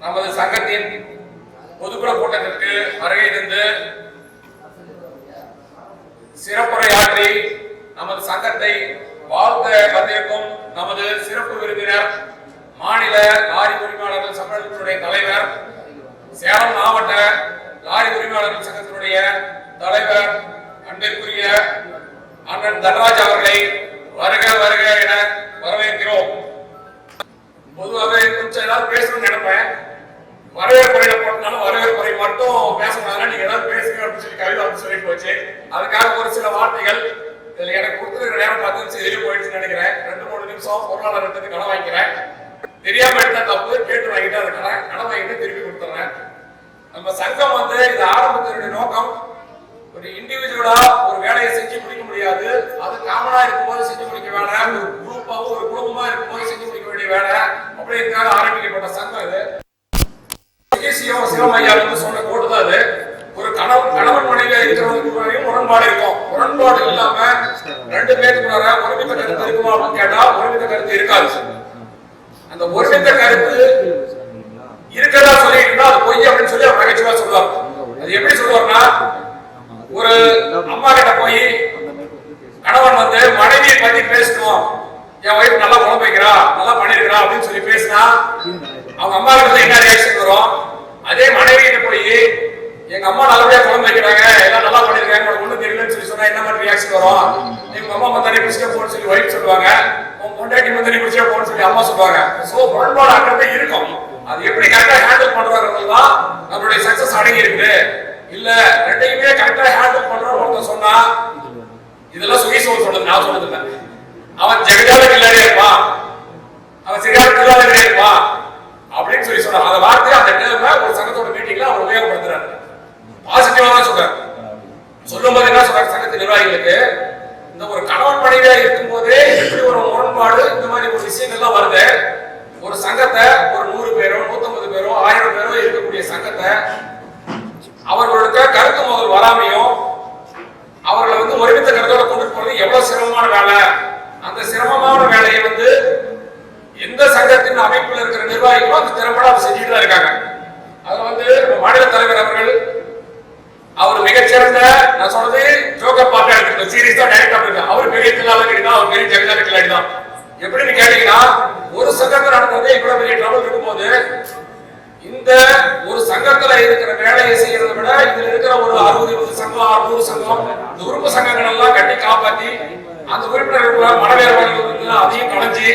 நமது சங்கத்தின் பொதுக்குழு கூட்டத்திற்கு வருகை தந்து சிறப்புரையாற்றி நமது சங்கத்தை வாழ்த்த வந்திருக்கும் நமது சிறப்பு விருந்தினர் மாநில லாரி உரிமையாளர்கள் சம்மேளனத்தினுடைய தலைவர் சேலம் மாவட்ட லாரி உரிமையாளர்கள் சங்கத்தினுடைய தலைவர் அன்பிற்குரிய அண்ணன் தன்ராஜ் அவர்களை வருக ஒரு அம்மா கிட்ட போய் கணவன் வந்து மனைவியை பத்தி பேசணும். என் ஒய்ஃப் நல்லா குழம்பு வைக்கிறா நல்லா பண்ணிருக்கிறா அப்படின்னு சொல்லி பேசினா அவங்க அம்மா கிட்ட என்ன ரியாக்ஷன் வரும்? அதே மனைவி கிட்ட போய் எங்க அம்மா நல்லபடியா குழம்பு வைக்கிறாங்க எல்லாம் நல்லா பண்ணிருக்காங்க உனக்கு ஒண்ணும் தெரியலன்னு சொல்லி சொன்னா என்ன மாதிரி ரியாக்ஷன் வரும்? எங்க அம்மா மத்தானி பிடிச்சிட்டு போன்னு சொல்லி ஒய்ஃப் சொல்லுவாங்க. உன் பொண்டாட்டி மத்தானி பிடிச்சிட்டு போன்னு சொல்லி அம்மா சொல்லுவாங்க. சோ முரண்பாடு அக்கறை இருக்கும். அது எப்படி கரெக்டா ஹேண்டில் பண்றாங்கிறது தான் நம்மளுடைய சக்சஸ் அடங்கி இருக்கு இல்ல ரெண்டையுமே கரெக்டா ஹேண்டில் பண்றோம் ஒருத்தன் சொன்னா இதெல்லாம் சுகேசவன் சொல்றது நான் சொல்றது இல்ல அவன் ஜெகஜால கில்லாடியா இருப்பான். அவன் சரியான கில்லாடியா இருப்பான். அப்படின்னு சொல்லி சொன்னான். அந்த வார்த்தை அந்த டேர்ம ஒரு சங்கத்தோட மீட்டிங்ல அவர் உபயோகப்படுத்துறாரு. பாசிட்டிவா தான் சொல்றாரு. சொல்லும் போது என்ன சொல்றாரு சங்கத்து நிர்வாகிகளுக்கு? இந்த ஒரு கணவன் மனைவியா இருக்கும் போதே எப்படி ஒரு முரண்பாடு இந்த மாதிரி ஒரு விஷயங்கள்லாம் வருது? ஒரு சங்கத்தை ஒரு நூறு பேரோ நூத்தம்பது பேரோ ஆயிரம் பேரோ இருக்கக்கூடிய சங்கத்தை அவர்களுக்கு கருத்து முதல் வராமையும் அவர்களை வந்து ஒருமித்த கருத்தோட கொண்டு போறது எவ்வளவு சிரமமான வேலை? அந்த சிரமமான வேலையை வந்து எந்த சங்கத்தின் அமைப்பில் இருக்கிற நிர்வாகிகளும் அந்த திறம்பட அவர் செஞ்சுட்டு தான் இருக்காங்க. அதுல வந்து நம்ம மாநில தலைவர் அவர்கள் அவர் மிகச்சிறந்த நான் சொன்னது ஜோக பாட்டா எடுத்துருக்கோம் சீரியஸா டைரக்டா இருக்கு அவர் பெரிய கில்லாடி அவர் பெரிய ஜெகதாரி கில்லாடி தான். எப்படின்னு கேட்டீங்கன்னா ஒரு சங்கத்தை நடந்தது இவ்வளவு பெரிய ட்ரபிள் இருக்கும்போது இந்த ஒரு சங்கத்துல இருக்கிற வேலையை செய்யறதை விட இதுல இருக்கிற ஒரு அறுபது இருபது சங்கம் அறுநூறு சங்கம் இந்த உறுப்பு சங்கங்கள் எல்லாம் கட்டி காப்பாத்தி அந்த உறுப்பினர்களுக்குள்ள மனவேறுபாடுகள் இருந்து அதையும் கலைஞ்சி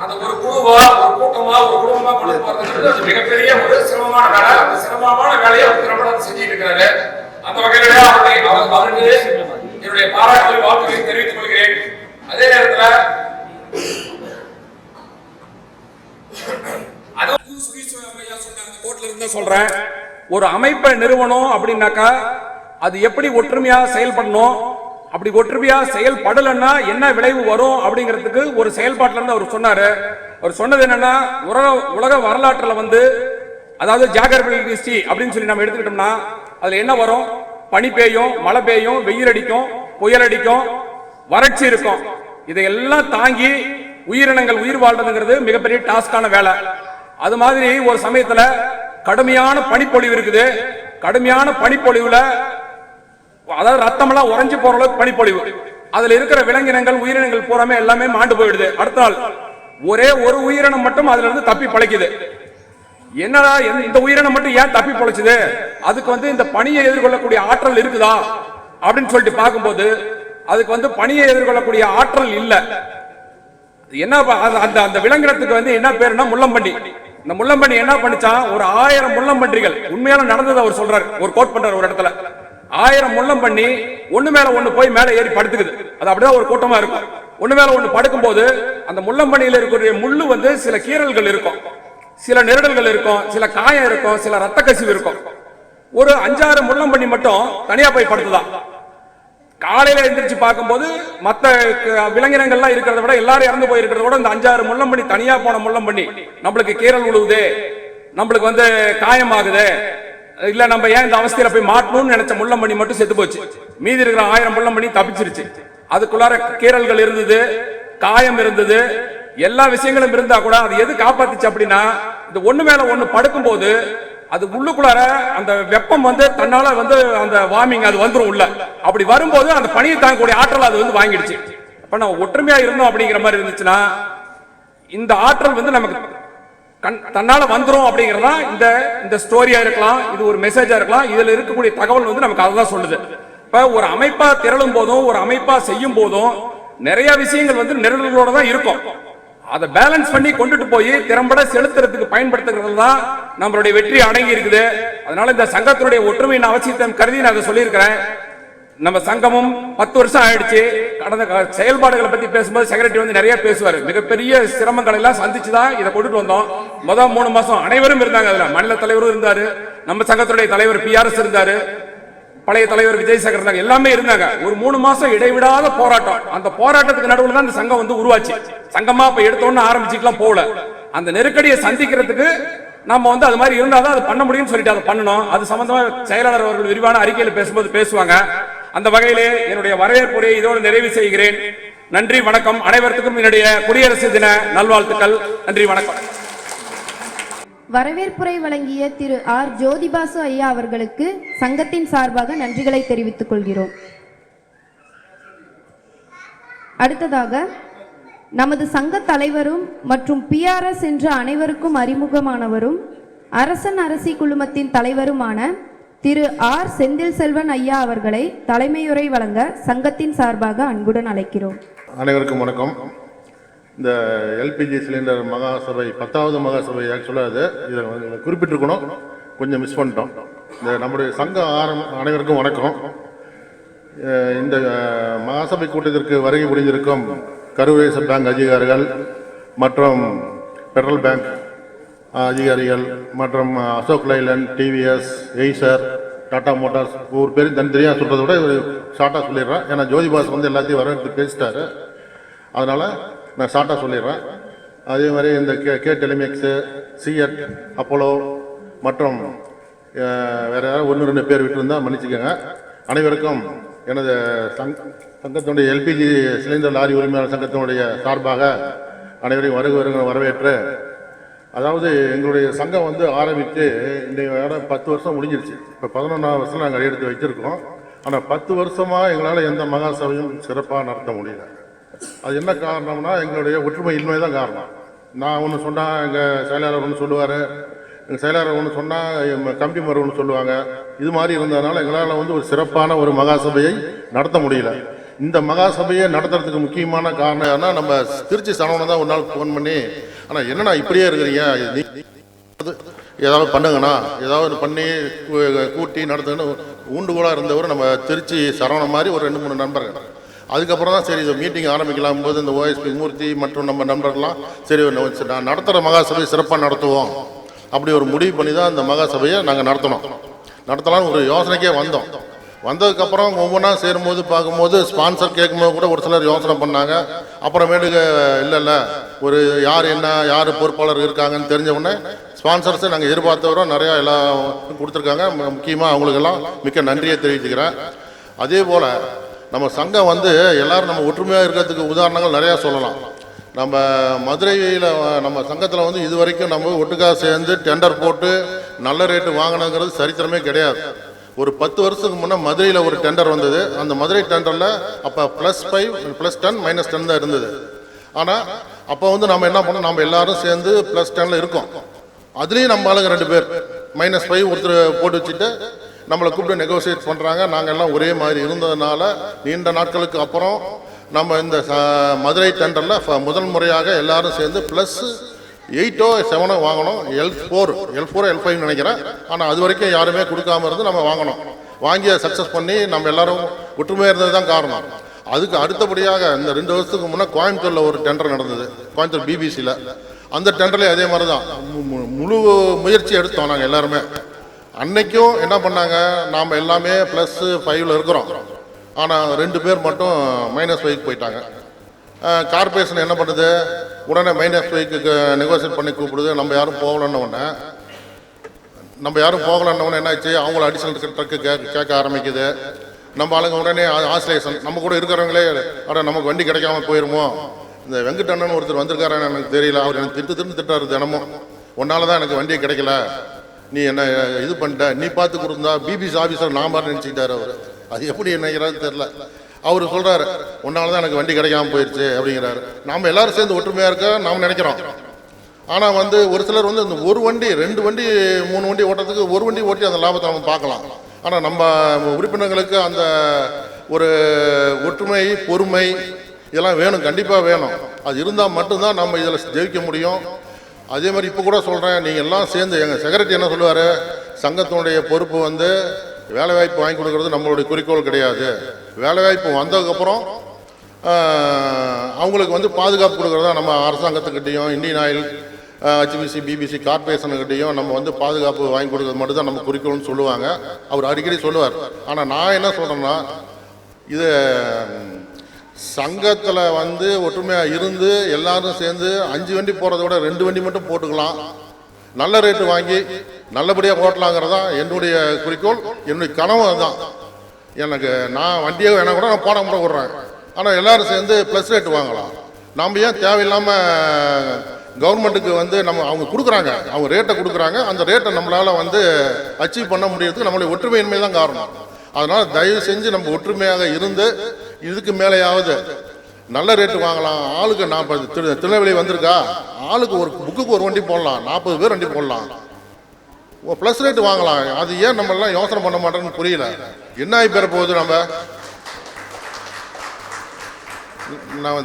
அந்த ஒரு குழுவா ஒரு கூட்டமா ஒரு குடும்பமா கொண்டு போறதுங்கிறது அது மிகப்பெரிய ஒரு சிரமமான வேலை. அந்த சிரமமான வேலையை அவர் திறம்பட செஞ்சுட்டு இருக்கிறாரு. அந்த வகையில அவருடைய அவருக்கு என்னுடைய பாராட்டுகளை வாழ்த்துக்களை தெரிவித்துக் கொள்கிறேன் அதே நேரத்துல அதுவும் சுகீஸ்வர ஐயா சொன்ன அந்த கோட்ல இருந்து சொல்றேன். ஒரு அமைப்பை நிறுவனம் அப்படின்னாக்கா அது எப்படி ஒற்றுமையா செயல்படணும்? அப்படி ஒற்றுமையா செயல்படலைன்னா என்ன விளைவு வரும் அப்படிங்கிறதுக்கு ஒரு செயல்பாட்டில இருந்து அவர் சொன்னாரு. அவர் சொன்னது என்னன்னா உலக உலக வரலாற்றுல வந்து அதாவது ஜாகிரபிகல் ஹிஸ்டரி அப்படின்னு சொல்லி நம்ம எடுத்துக்கிட்டோம்னா அதுல என்ன வரும்? பனி பெய்யும் மழை பெய்யும் வெயில் அடிக்கும் புயல் அடிக்கும் வறட்சி இருக்கும். இதையெல்லாம் தாங்கி உயிரினங்கள் உயிர் வாழ்றதுங்கிறது மிகப்பெரிய டாஸ்கான வேலை. அது மாதிரி ஒரு சமயத்துல கடுமையான பனிப்பொழிவு இருக்குது. கடுமையான பனிப்பொழிவுல அதாவது ரத்தம் எல்லாம் உறைஞ்சு போற அளவுக்கு பனிப்பொழிவு. அதுல இருக்கிற விலங்கினங்கள் உயிரினங்கள் பூராமே எல்லாமே மாண்டு போயிடுது. அடுத்த நாள் ஒரே ஒரு உயிரினம் மட்டும் அதுல இருந்து தப்பி பழைக்குது என்னடா இந்த- இந்த உயிரினம் மட்டும் ஏன் தப்பி பொழைச்சுது? அதுக்கு வந்து இந்த பணியை எதிர்கொள்ளக்கூடிய ஆற்றல் இருக்குதா? அப்படின்னு சொல்லிட்டு பார்க்கும்போது அதுக்கு வந்து பணியை எதிர்கொள்ளக்கூடிய ஆற்றல் இல்லை. என்ன அந்த- அந்த விலங்கினத்துக்கு வந்து என்ன பேருன்னா முள்ளம்பண்டி இந்த முள்ளம்பன்றி என்ன பண்ணிச்சா? ஒரு ஆயிரம் முள்ளம்பன்றிகள். உண்மையான நடந்தது அவர் சொல்றாரு. ஒரு கோட் பண்றாரு ஒரு இடத்துல. ஆயிரம் முள்ளம் பண்ணி ஒண்ணு மேல ஒண்ணு போய் மேல ஏறி படுத்துக்குது. அது அப்படிதான் ஒரு கூட்டமா இருக்கும். ஒண்ணு மேல ஒண்ணு படுக்கும் போது அந்த முள்ளம்பண்ணியில இருக்கக்கூடிய முள்ளு வந்து சில கீறல்கள் இருக்கும். சில நெருடல்கள் இருக்கும். சில காயம் இருக்கும். சில ரத்த கசிவு இருக்கும். ஒரு அஞ்சாறு முள்ளம்பண்ணி மட்டும் தனியா போய் படுத்துதான். காலையில எழுந்திரிச்சு பார்க்கும்போது மற்ற க- விலங்கினங்கள்லாம் இருக்கிறத விட எல்லாரும் இறந்து போயிருக்கிறத விட இந்த அஞ்சாறு முள்ளம் பண்ணி தனியா போன முள்ளம் பண்ணி நம்மளுக்கு கீரல் உழுவுது நம்மளுக்கு வந்து காயம் ஆகுது இல்ல நம்ம ஏன் இந்த அவஸ்தையில போய் மாட்டணும்னு நினைச்ச முள்ளம் பண்ணி மட்டும் செத்து போச்சு. மீதி இருக்கிற ஆயிரம் முள்ளம் பண்ணி தப்பிச்சிருச்சு. அதுக்குள்ளார கீரல்கள் இருந்தது காயம் இருந்தது. எல்லா விஷயங்களும் இருந்தா கூட அது எது காப்பாத்துச்சு அப்படின்னா இந்த ஒண்ணு மேல ஒண்ணு படுக்கும்போது அது உள்ளுக்குள்ளார அந்த வெப்பம் வந்து தன்னால வந்து அந்த வார்மிங் அது வந்துடும் உள்ள. அப்படி வரும்போது அந்த பணியை தாங்கக்கூடிய ஆற்றல் அது வந்து வாங்கிடுச்சு. அப்ப நம்ம ஒற்றுமையா இருந்தோம் அப்படிங்கிற மாதிரி இருந்துச்சுன்னா இந்த ஆற்றல் வந்து நமக்கு கண் தன்னால வந்துரும் அப்படிங்கறதா இந்த இந்த ஸ்டோரியா இருக்கலாம் இது ஒரு மெசேஜா இருக்கலாம் இதுல இருக்கக்கூடிய தகவல் வந்து நமக்கு அதுதான் சொல்லுது. இப்ப ஒரு அமைப்பா திரளும் போதும் ஒரு அமைப்பா செய்யும் போதும் நிறைய விஷயங்கள் வந்து நிரல்களோட தான் இருக்கும். அதை பேலன்ஸ் பண்ணி கொண்டுட்டு போய் திறம்பட செலுத்துறதுக்கு பயன்படுத்துகிறது தான் நம்மளுடைய வெற்றி அடங்கி இருக்குது. அதனால இந்த சங்கத்தினுடைய ஒற்றுமையின் அவசியத்தை கருதி நான் அதை சொல்லியிருக்கிறேன். நம்ம சங்கமும் பத்து வருஷம் ஆயிடுச்சு. கடந்த செயல்பாடுகளை பத்தி பேசும்போது செக்ரட்டரி வந்து நிறைய பேசுவார். மிகப்பெரிய சிரமங்களை எல்லாம் சந்திச்சு தான் இதை கொண்டுட்டு வந்தோம். முதல் மூணு மாசம் அனைவரும் இருந்தாங்க அதுல. மாநில தலைவரும் இருந்தாரு. நம்ம சங்கத்துடைய தலைவர் பிஆர்எஸ் இருந்தாரு. பழைய தலைவர் விஜய் சேகர் இருந்தாங்க எல்லாமே இருந்தாங்க. ஒரு மூணு மாசம் இடைவிடாத போராட்டம். அந்த போராட்டத்துக்கு நடுவில் தான் இந்த சங்கம் வந்து உருவாச்சு. சங்கமா இப்ப எடுத்தோன்னு ஆரம்பிச்சுக்கலாம் போகல. அந்த நெருக்கடியை சந்திக்கிறதுக்கு நம்ம வந்து அது மாதிரி இருந்தாதான் அது பண்ண முடியும்னு சொல்லிட்டு அதை பண்ணணும். அது சம்பந்தமா செயலாளர் அவர்கள் விரிவான அறிக்கையில் பேசும்போது பேசுவாங்க. அந்த வகையிலே என்னுடைய வரவேற்புரையை இதோடு நிறைவு செய்கிறேன். நன்றி வணக்கம். அனைவருக்கும் என்னுடைய குடியரசு தின நல்வாழ்த்துக்கள். நன்றி வணக்கம். வரவேற்புரை வழங்கிய திரு ஆர். ஜோதிபாசு ஐயா அவர்களுக்கு சங்கத்தின் சார்பாக நன்றிகளை தெரிவித்துக் கொள்கிறோம். அடுத்ததாக நமது சங்க தலைவரும் மற்றும் பிஆர்எஸ் என்ற அனைவருக்கும் அறிமுகமானவரும் அரசன் அரசி குழுமத்தின் தலைவருமான திரு ஆர். செந்தில் செல்வன் ஐயா அவர்களை தலைமையுரை வழங்க சங்கத்தின் சார்பாக அன்புடன் அழைக்கிறோம். அனைவருக்கும் வணக்கம். இந்த எல்பிஜி சிலிண்டர் மகாசபை பத்தாவது மகாசபை ஆக்சுவலாக அது இதை. குறிப்பிட்டிருக்கணும். கொஞ்சம் மிஸ் பண்ணிட்டோம். இந்த நம்முடைய சங்க ஆரம் அனைவருக்கும் வணக்கம். இந்த மகாசபை கூட்டத்திற்கு வருகை புரிந்திருக்கும் கருவேச பேங்க் அதிகாரிகள் மற்றும் பெட்ரோல் பேங்க் அதிகாரிகள் மற்றும் Ashok Leyland TVS Eicher Tata Motors ஒவ்வொரு பேரும் தனித்தனியாக சொல்கிறத விட ஷார்ட்டாக சொல்லிடுறேன் ஏன்னா ஜோதிபாஸ் வந்து எல்லாத்தையும் வரவேற்று பேசிட்டாரு. அதனால் நான் ஷார்ட்டாக சொல்லிடுறேன். அதே மாதிரி இந்த K K Telemax CEAT Apollo மற்றும் வேறு யாராவது ஒன்று ரெண்டு பேர் விட்டுருந்தா மன்னிச்சுக்கோங்க. அனைவருக்கும் எனது சங் சங்கத்தினுடைய எல்பிஜி சிலிண்டர் லாரி உரிமையாளர் சங்கத்தினுடைய சார்பாக அனைவரையும் வருக வருக வரவேற்று. அதாவது எங்களுடைய சங்கம் வந்து ஆரம்பித்து இன்றைய பத்து வருஷம் முடிஞ்சிருச்சு. இப்போ பதினொன்றாம் வருஷம் நாங்கள் எடுத்து வச்சிருக்கோம். ஆனால் பத்து வருஷமாக எங்களால் எந்த மகாசபையும் சிறப்பாக நடத்த முடியல. அது என்ன காரணம்னா எங்களுடைய ஒற்றுமை இன்மை தான் காரணம். நான் ஒன்று சொன்னால் எங்கள் செயலாளர் ஒன்று சொல்லுவார். எங்கள் செயலாளர் ஒன்று சொன்னால் கம்பி மரம் ஒன்று சொல்லுவாங்க. இது மாதிரி இருந்ததுனால எங்களால் வந்து ஒரு சிறப்பான ஒரு மகாசபையை நடத்த முடியல. இந்த மகாசபையை நடத்துறதுக்கு முக்கியமான காரணம் என்னன்னா நம்ம திருச்சி சரவணன் தான் ஒரு நாள் ஃபோன் பண்ணி ஆனால் என்னண்ணா இப்படியே இருக்கிறீங்க? ஏதாவது பண்ணுங்கண்ணா. ஏதாவது பண்ணி கூட்டி நடத்துங்கன்னு ஊண்டுகோலாக இருந்தவர் நம்ம திருச்சி சரவணன் மாதிரி ஒரு ரெண்டு மூணு நண்பர்கள். அதுக்கப்புறம் தான் சரி இந்த மீட்டிங் ஆரம்பிக்கலாம் போது இந்த ஓஎஸ்பி மூர்த்தி மற்றும் நம்ம நண்பர்கள்லாம் சரி நான் நடத்துகிற மகாசபையை சிறப்பாக நடத்துவோம். அப்படி ஒரு முடிவு பண்ணி தான் இந்த மகாசபையை நாங்கள் நடத்தணும். நடத்தலாம்னு ஒரு யோசனைக்கே வந்தோம். வந்ததுக்கப்புறம் ஒவ்வொன்றா சேரும்போது பார்க்கும்போது ஸ்பான்சர் கேட்கும்போது கூட ஒரு சிலர் யோசனை பண்ணாங்க. அப்புறமேட்டுக்கு இல்லை இல்லை ஒரு யார் என்ன யார் பொறுப்பாளர் இருக்காங்கன்னு தெரிஞ்ச உடனே ஸ்பான்சர்ஸை நாங்கள் எதிர்பார்த்தவரும் நிறையா எல்லாம் கொடுத்துருக்காங்க. முக்கியமாக அவங்களுக்கெல்லாம் மிக்க நன்றியை தெரிவிச்சுக்கிறேன். அதே போல் நம்ம சங்கம் வந்து எல்லாரும் நம்ம ஒற்றுமையாக இருக்கிறதுக்கு உதாரணங்கள் நிறையா சொல்லலாம். நம்ம மதுரையில் நம்ம சங்கத்தில் வந்து இது வரைக்கும் நம்ம ஒட்டுக்கா சேர்ந்து டெண்டர் போட்டு நல்ல ரேட்டு வாங்கினங்கிறது சரித்திரமே கிடையாது. ஒரு பத்து வருஷத்துக்கு முன்னே மதுரையில் ஒரு டெண்டர் வந்தது. அந்த மதுரை டெண்டரில் அப்போ plus five plus ten minus ten தான் இருந்தது. ஆனால் அப்போ வந்து நம்ம என்ன பண்ணோம்? நம்ம எல்லாரும் சேர்ந்து ப்ளஸ் டெனில் இருக்கோம். அதுலேயும் நம்ம ஆளுங்க ரெண்டு பேர். மைனஸ் ஃபைவ் ஒருத்தர் போட்டு வச்சுட்டு நம்மளை கூப்பிட்டு நெகோசியேட் பண்ணுறாங்க நாங்கள் எல்லாம் ஒரே மாதிரி இருந்ததுனால நீண்ட நாட்களுக்கு அப்புறம் நம்ம இந்த மதுரை டெண்டரில் முதல் முறையாக எல்லாரும் சேர்ந்து ப்ளஸ் எயிட்டோ செவனோ வாங்கணும் L four L four L five நினைக்கிறேன். ஆனால் அது வரைக்கும் யாருமே கொடுக்காம இருந்து நம்ம வாங்கணும் வாங்கி சக்ஸஸ் பண்ணி நம்ம எல்லாரும் ஒற்றுமையாக இருந்தது தான் காரணம். அதுக்கு அடுத்தபடியாக இந்த ரெண்டு வருஷத்துக்கு முன்னே கோயம்புத்தூரில் ஒரு டெண்டர் நடந்தது. கோயம்புத்தூர் பிபிசியில் அந்த டெண்டர்லேயும் அதே மாதிரி தான் மு- முழு முயற்சி எடுத்தோம் நாங்கள் எல்லாருமே. அன்னைக்கும் என்ன பண்ணாங்க? நாம் எல்லாமே ப்ளஸ் ஃபைவ்ல இருக்கிறோம். ஆனால் ரெண்டு பேர் மட்டும் மைனஸ் ஃபைவ்க்கு போயிட்டாங்க. கார்பரேஷன் என்ன பண்ணுது? உடனே மைனஸ் ஃபைவ்க்கு நெகோசியேட் பண்ணி கூப்பிடுது. நம்ம யாரும் போகலன்ன உடனே நம்ம யாரும் போகலன்ன உடனே என்னாச்சு? அவங்கள அடிஷனல் ட்ரக்கு கேட்க கேட்க ஆரம்பிக்குது. நம்ம ஆளுங்க உடனே ஆசிலேஷன். நம்ம கூட இருக்கிறவங்களே அட நமக்கு வண்டி கிடைக்காம போயிருமோ? இந்த வெங்கடண்ணன் ஒருத்தர் வந்திருக்காரு எனக்கு தெரியல. அவர் எனக்கு திட்டு திட்டு திட்டாரு தினமும். உன்னால தான் எனக்கு வண்டி கிடைக்கல. நீ என்ன இது பண்ணிட்ட? நீ பார்த்து கொடுத்தா பிபிசி ஆஃபீஸர் நான் மாதிரி நினச்சிக்கிட்டாரு அவர். அது எப்படி நினைக்கிறாரு தெரில அவர் சொல்கிறாரு உன்னால தான் எனக்கு வண்டி கிடைக்காம போயிடுச்சு அப்படிங்கிறாரு. நாம் எல்லாரும் சேர்ந்து ஒற்றுமையாக இருக்க நாம் நினைக்கிறோம். ஆனால் வந்து ஒரு சிலர் வந்து இந்த ஒரு வண்டி ரெண்டு வண்டி மூணு வண்டி ஓட்டுறதுக்கு ஒரு வண்டி ஓட்டி அந்த லாபத்தை நம்ம பார்க்கலாம். ஆனால் நம்ம உறுப்பினர்களுக்கு அந்த ஒரு ஒற்றுமை பொறுமை இதெல்லாம் வேணும் கண்டிப்பாக வேணும். அது இருந்தால் மட்டும்தான் நம்ம இதில் ஜெயிக்க முடியும். அதே மாதிரி இப்போ கூட சொல்கிறேன் நீங்கள் எல்லாம் சேர்ந்து எங்கள் செக்ரட்டரி என்ன சொல்லுவார்? சங்கத்தினுடைய பொறுப்பு வந்து வேலைவாய்ப்பு வாங்கி கொடுக்கறது நம்மளுடைய குறிக்கோள் கிடையாது. வேலைவாய்ப்பு வந்ததுக்கப்புறம் அவங்களுக்கு வந்து பாதுகாப்பு கொடுக்குறதா நம்ம அரசாங்கத்துக்கிட்டேயும் இந்தியன் ஆயில் ஹெச்பிசி பிபிசி கார்பரேஷனுக்கிட்டையும் நம்ம வந்து பாதுகாப்பு வாங்கி கொடுக்கறது மட்டும் தான் நம்ம குறிக்கோள்னு சொல்லுவாங்க. அவர் அடிக்கடி சொல்லுவார். ஆனால் நான் என்ன சொல்கிறேன்னா இது சங்கத்தில் வந்து ஒற்றுமையாக இருந்து எல்லாரும் சேர்ந்து அஞ்சு வண்டி போகிறத விட ரெண்டு வண்டி மட்டும் போட்டுக்கலாம். நல்ல ரேட்டு வாங்கி நல்லபடியாக ஓட்டலாங்கிறதா என்னுடைய குறிக்கோள் என்னுடைய கனவு அதுதான். எனக்கு நான் வண்டியே வேணா கூட நான் போன முறை விட்றேன். ஆனால் எல்லோரும் சேர்ந்து ப்ளஸ் ரேட் வாங்கலாம். நம்ம ஏன் தேவையில்லாமல் கவர்மெண்ட்டுக்கு வந்து நம்ம அவங்க கொடுக்குறாங்க. அவங்க ரேட்டை கொடுக்குறாங்க. அந்த ரேட்டை நம்மளால் வந்து அச்சீவ் பண்ண முடியறதுக்கு நம்மளுடைய ஒற்றுமையின்மை தான் காரணம். அதனால் தயவு செஞ்சு நம்ம ஒற்றுமையாக இருந்து இதுக்கு மேலேயாவது நல்ல ரேட்டு வாங்கலாம். ஆளுக்கு நாற்பது திரு திருநெல்வேலி வந்திருக்கா? ஆளுக்கு ஒரு புக்குக்கு ஒரு வண்டி போடலாம். நாற்பது பேர் வண்டி போடலாம். ப்ளஸ் ரேட்டு வாங்கலாம். அது ஏன் நம்மளாம் யோசனை பண்ண மாட்டோம்னு புரியல. என்ன ஆகி பெற போகுது நம்ம? நம்ம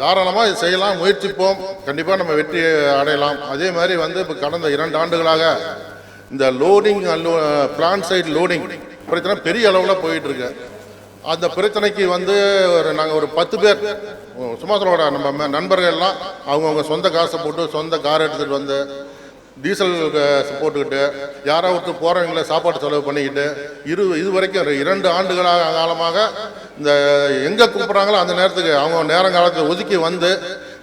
தாராளமாக செய்யலாம். முயற்சிப்போம். கண்டிப்பாக நம்ம வெற்றி அடையலாம். அதே மாதிரி வந்து இப்போ கடந்த இரண்டு ஆண்டுகளாக இந்த லோடிங் பிளான் சைடு லோடிங் பிரச்சனை பெரிய அளவில் போயிட்டுருக்கு அந்த பிரச்சனைக்கு வந்து ஒரு நாங்கள் ஒரு பத்து பேர் சும்மா நம்ம நண்பர்கள் எல்லாம் அவங்கவுங்க சொந்த காசை போட்டு சொந்த கார் எடுத்துகிட்டு வந்து டீசல் போட்டுக்கிட்டு யாரோ ஒருத்தர் போகிறவங்கள சாப்பாடு செலவு பண்ணிக்கிட்டு இரு இது வரைக்கும் இரண்டு ஆண்டுகளாக காலமாக இந்த எங்கே கூப்பிட்றாங்களோ அந்த நேரத்துக்கு அவங்க நேரங்காலத்தை ஒதுக்கி வந்து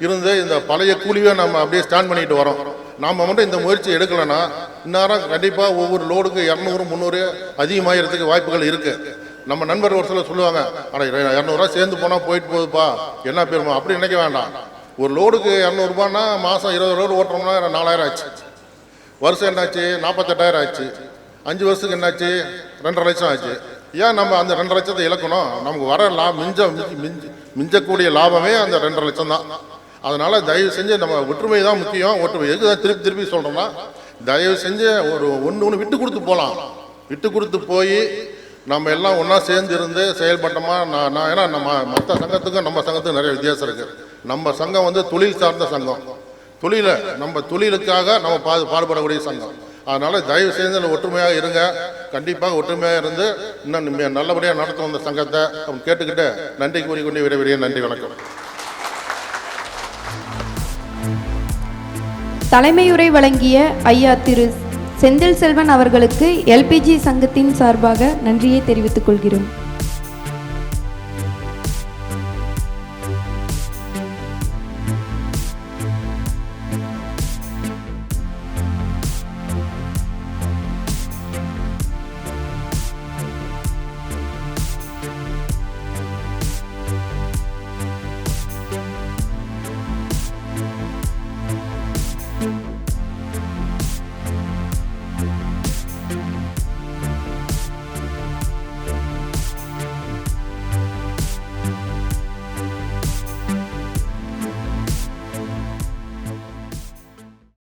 இருந்து இந்த பழைய கூலியை நம்ம அப்படியே ஸ்டாண்ட் பண்ணிட்டு வரோம். நாம் மட்டும் இந்த முயற்சி எடுக்கலைன்னா இந்நேரம் கண்டிப்பாக ஒவ்வொரு லோடுக்கு இரநூறு முந்நூறு அதிகமாகிறதுக்கு வாய்ப்புகள் இருக்குது நம்ம நண்பர் ஒரு சில சொல்லுவாங்க ஆனால் இரநூறுவா சேர்ந்து போனால் போயிட்டு போகுதுப்பா. என்ன பெருமா? அப்படி நினைக்க வேண்டாம். ஒரு லோடுக்கு இரநூறுபான்னா மாதம் இருபது லோடு ஓட்டுறோம்னா நாலாயிரம் ஆச்சு. வருஷம் என்னாச்சு? நாற்பத்தெட்டாயிரம் ஆச்சு. அஞ்சு வருஷத்துக்கு என்னாச்சு? ரெண்டரை லட்சம் ஆச்சு. ஏன் நம்ம அந்த ரெண்டரை லட்சத்தை இழக்கணும்? நமக்கு வர லாபம் மிஞ்ச மிஞ்சி- மிஞ்சி மிஞ்சக்கூடிய லாபமே அந்த ரெண்டரை லட்சம் தான். அதனால் தயவு செஞ்சு நம்ம ஒற்றுமை தான் முக்கியம். ஒற்றுமை எதுக்கு தான் திருப்பி திருப்பி சொல்கிறோம்னா தயவு செஞ்சு ஒரு ஒன்று ஒன்று விட்டு கொடுத்து போகலாம் விட்டு கொடுத்து போய் நம்ம எல்லாம் ஒன்றா சேர்ந்து இருந்து செயல்பட்டோமா? நான் நான் ஏன்னா நம்ம மற்ற சங்கத்துக்கும் நம்ம சங்கத்துக்கும் நிறைய வித்தியாசம் இருக்குது நம்ம சங்கம் வந்து தொழில் சார்ந்த சங்கம். தொழிலை நம்ம தொழிலுக்காக நம்ம பாது பாடுபடக்கூடிய சங்கம். அதனால் தயவு செய்து ஒற்றுமையாக இருங்க. கண்டிப்பாக ஒற்றுமையாக இருந்து இன்னும் நல்லபடியாக நடத்தும் அந்த சங்கத்தை. அவங்க கேட்டுக்கிட்டு நன்றி கூறிக்கொண்டு விடைபெறிய நன்றி வணக்கம். தலைமையுரை வழங்கிய ஐயா திரு செந்தில் செல்வன் அவர்களுக்கு எல்பிஜி சங்கத்தின் சார்பாக நன்றியை தெரிவித்துக் கொள்கிறோம்.